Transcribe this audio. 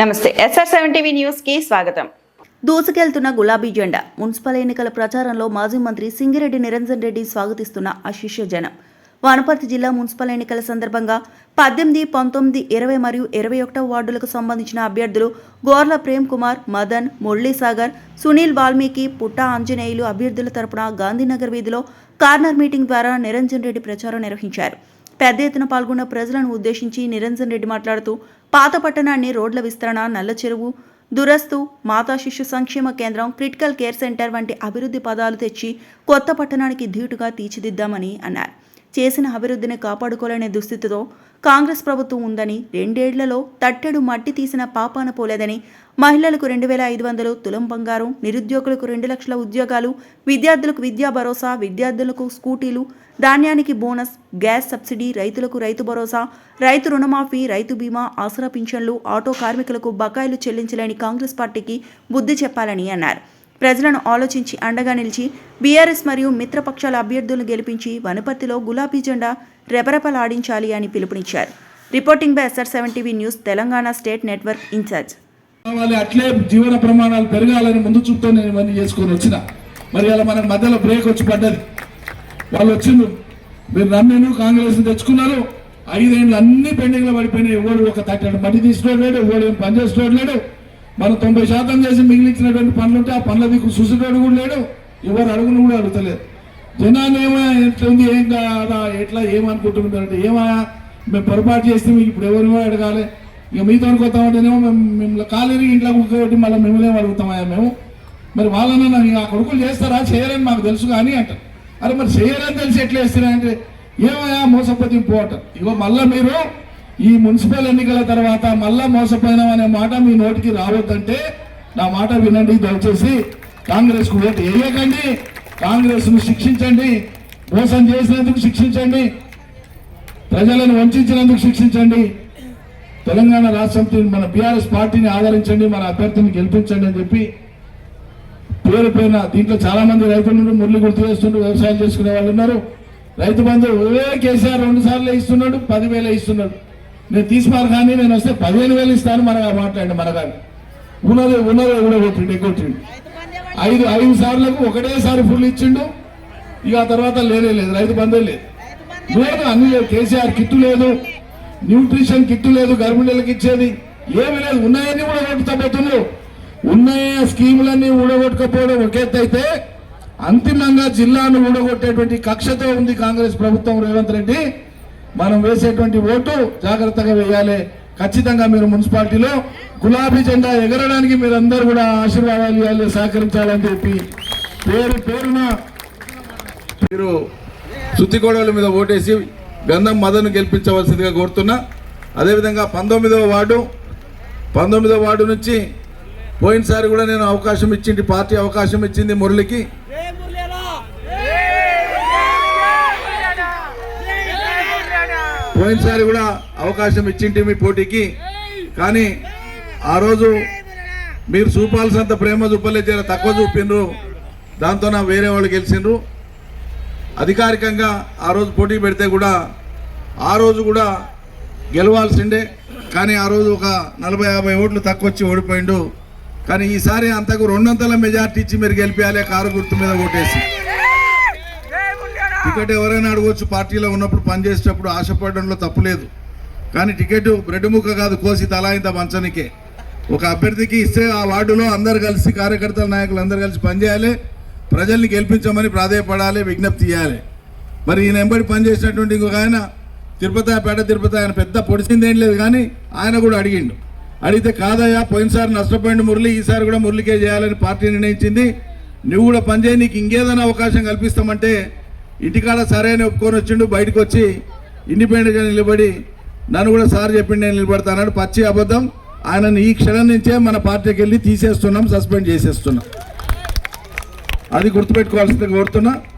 నమస్తే SR seven TV న్యూస్కి స్వాగతం. దూసుకెళ్తున్న గులాబీ జెండా. మున్సిపల్ ఎన్నికల ప్రచారంలో మాజీ మంత్రి సింగిరెడ్డి నిరంజన్ రెడ్డి స్వాగతిస్తున్న అశిష్య జనం. వనపర్తి జిల్లా మున్సిపల్ ఎన్నికల సందర్భంగా పద్దెనిమిది పంతొమ్మిది ఇరవై మరియు ఇరవై ఒకటవ వార్డులకు సంబంధించిన అభ్యర్థులు గోర్ల ప్రేమ్ కుమార్ మదన్ మురళీసాగర్ సునీల్ వాల్మీకి పుట్ట ఆంజనేయులు అభ్యర్థుల తరపున గాంధీనగర్ వీధిలో కార్నర్ మీటింగ్ ద్వారా నిరంజన్ రెడ్డి ప్రచారం నిర్వహించారు. పెద్ద ఎత్తున పాల్గొన్న ప్రజలను ఉద్దేశించి నిరంజన్ రెడ్డి మాట్లాడుతూ పాత పట్టణాన్ని రోడ్ల విస్తరణ నల్ల చెరువు దురస్తు మాతా శిశు సంక్షేమ కేంద్రం క్రిటికల్ కేర్ సెంటర్ వంటి అభివృద్ధి పదాలు తెచ్చి కొత్త పట్టణానికి ధీటుగా తీర్చిదిద్దామని అన్నారు. చేసిన అభివృద్ధిని కాపాడుకోలేని దుస్థితితో కాంగ్రెస్ ప్రభుత్వం ఉందని రెండేళ్ళలో తట్టెడు మట్టి తీసిన పాపాన పోలేదని మహిళలకు రెండు వేల ఐదు వందలు తులం బంగారం నిరుద్యోగులకు రెండు లక్షల ఉద్యోగాలు విద్యార్థులకు విద్యా భరోసా విద్యార్థులకు స్కూటీలు ధాన్యానికి బోనస్ గ్యాస్ సబ్సిడీ రైతులకు రైతు భరోసా రైతు రుణమాఫీ రైతు బీమా ఆసరా పింఛన్లు ఆటో కార్మికులకు బకాయిలు చెల్లించలేని కాంగ్రెస్ పార్టీకి బుద్ధి చెప్పాలని అన్నారు. ప్రజలను ఆలోచించి అండగా నిలిచి బీఆర్ఎస్ మరియు మిత్రపక్షాల అభ్యర్థులను గెలిపించి వనపర్తిలో గులాబీ జెండా రెపరెపలాడించాలి అని పిలుపునిచ్చారు. Reporting by SR seven TV news Telangana state network incharge. అట్లే జీవన ప్రమాణాలు పెరగాలని ముందు చూపుతో నేను ఇవన్నీ చేసుకొని వచ్చిన. మరి అలా మనకు మధ్యలో బ్రేక్ వచ్చి పడ్డది. వాళ్ళు వచ్చిండ్రు. మీరు నన్ను కాంగ్రెస్ తెచ్చుకున్నారు. ఐదేళ్ళు అన్ని పెండింగ్లో పడిపోయినాయి. ఎవడు ఒక తట్టడు మట్టి తీసుకోడు లేడు ఎవడు ఏం పని లేడు. మనం తొంభై శాతం చేసి మిగిలించినటువంటి పనులుంటే ఆ పనుల దిక్కు చూసేటోడు కూడా లేడు ఎవరు అడుగును కూడా అడుగుతలేదు. జనాలు ఏమో ఎట్లుంది ఏం కాదా ఎట్లా ఏమనుకుంటున్నారంటే ఏమా మేము పొరపాటు చేస్తే మీకు ఇప్పుడు ఎవరు అడగాలి. ఇక మీతో అనుకోతామంటేనేమో మేము మిమ్మల్ని కాలేరి ఇంట్లో కూర్చోబెట్టి మళ్ళీ మిమ్మల్ని అడుగుతామా మేము? మరి వాళ్ళనన్నా ఆ కొడుకులు చేస్తారా చేయరని మాకు తెలుసు కానీ అంటారు అరే మరి చేయరని తెలిసి ఎట్లా చేస్తారా అంటే ఏమయ్యా మోసపోతే పోట ఇగో మళ్ళీ మీరు ఈ మున్సిపల్ ఎన్నికల తర్వాత మళ్ళా మోసపోయినాం అనే మాట మీ నోటికి రావద్దంటే నా మాట వినండి దయచేసి. కాంగ్రెస్కు ఓటు వేయకండి. కాంగ్రెస్ను శిక్షించండి. మోసం చేసినందుకు శిక్షించండి. ప్రజలను వంచినందుకు శిక్షించండి. తెలంగాణ రాష్ట్రం మన బీఆర్ఎస్ పార్టీని ఆదరించండి మన అభ్యర్థిని గెలిపించండి అని చెప్పి పేరు పైన దీంట్లో చాలా మంది రైతులు మురళి గుర్తు చేస్తుండ్రు వ్యవసాయం చేసుకునే వాళ్ళు ఉన్నారు. రైతు బంధు ఏ కేసీఆర్ రెండు సార్లు ఇస్తున్నాడు పదివేలు ఇస్తున్నాడు. నేను తీసిపారు కానీ నేను వస్తే పదిహేను వేలు ఇస్తాను మనగా మాట్లాడండి మనగాని. ఉన్నది ఉన్నది ఊడగొట్టిండు కొట్టిండు ఎగ్గొట్టిండు ఐదు ఐదు సార్లకు ఒకటేసారి ఫుల్ ఇచ్చిండు. ఇక ఆ తర్వాత లేనే లేదు రైతు బంధే లేదు. లేదు అన్ని కేసీఆర్ కిట్టు లేదు న్యూట్రిషన్ కిట్టు లేదు గర్భిణీలకు ఇచ్చేది. ఏమీ లేదు ఉన్నాయని కూడా కొట్టుకపోతున్నారు ఉన్నాయ స్కీములన్నీ ఊడగొట్టకపోవడం ఒకేతైతే అంతిమంగా జిల్లాను ఊడగొట్టేటువంటి కక్షతో ఉంది కాంగ్రెస్ ప్రభుత్వం రేవంత్ రెడ్డి. మనం వేసేటువంటి ఓటు జాగ్రత్తగా వేయాలి. ఖచ్చితంగా మీరు మున్సిపాలిటీలో గులాబీ జెండా ఎగరడానికి మీరు అందరూ కూడా ఆశీర్వాదాలు ఇవ్వాలి సహకరించాలని చెప్పి పేరు పేరున మీరు సుత్తికోడల మీద ఓటేసి గంధం మదను గెలిపించవలసిందిగా కోరుతున్నా. అదేవిధంగా పంతొమ్మిదవ వార్డు పంతొమ్మిదవ వార్డు నుంచి పోయినసారి కూడా నేను అవకాశం ఇచ్చింది పార్టీ అవకాశం ఇచ్చింది మురళికి. పోయినసారి కూడా అవకాశం ఇచ్చింటి మీ పోటీకి. కానీ ఆ రోజు మీరు చూపాల్సినంత ప్రేమ చూపలే జర తక్కువ చూపిండ్రు. దాంతో నా వేరే వాళ్ళు గెలిచిండ్రు. అధికారికంగా ఆ రోజు పోటీ పెడితే కూడా ఆ రోజు కూడా గెలవాల్సిండే కానీ ఆ రోజు ఒక నలభై యాభై ఓట్లు తక్కువ వచ్చి ఓడిపోయిండు. కానీ ఈసారి అంతకు రెండొంతల మెజార్టీ ఇచ్చి మీరు గెలిపించాలి కారు గుర్తు మీద ఓటేసి. టికెట్ ఎవరైనా అడగవచ్చు పార్టీలో ఉన్నప్పుడు పనిచేసేటప్పుడు ఆశపడడంలో తప్పులేదు కానీ టికెట్ బ్రెడ్ ముక్క కాదు కోసి తలాయింత మంచనికే. ఒక అభ్యర్థికి ఇస్తే ఆ వార్డులో అందరు కలిసి కార్యకర్తల నాయకులు అందరు కలిసి పనిచేయాలి ప్రజల్ని గెలిపించమని ప్రాధాయపడాలి విజ్ఞప్తి చేయాలి. మరి ఈయన ఎంబడి పనిచేసినటువంటి ఇంకొక ఆయన తిరుపతి పేట తిరుపతి ఆయన పెద్ద పొడిచింది ఏం లేదు కానీ ఆయన కూడా అడిగిండు. అడిగితే కాదయ్యా పోయినసారి నష్టపోయింది మురళి ఈసారి కూడా మురళికే చేయాలని పార్టీ నిర్ణయించింది. నువ్వు కూడా పనిచేయి నీకు ఇంకేదైనా అవకాశం కల్పిస్తామంటే ఇంటికాడ సరే అని ఒప్పుకొని వచ్చిండు బయటకు వచ్చి ఇండిపెండెంట్గా నిలబడి నన్ను కూడా సార్ చెప్పిండి నేను నిలబడతానని పచ్చి అబద్ధం. ఆయనను ఈ క్షణం నుంచే మన పార్టీకి వెళ్ళి తీసేస్తున్నాం సస్పెండ్ చేసేస్తున్నాం. అది గుర్తుపెట్టుకోవాల్సిందిగా కోరుతున్నా.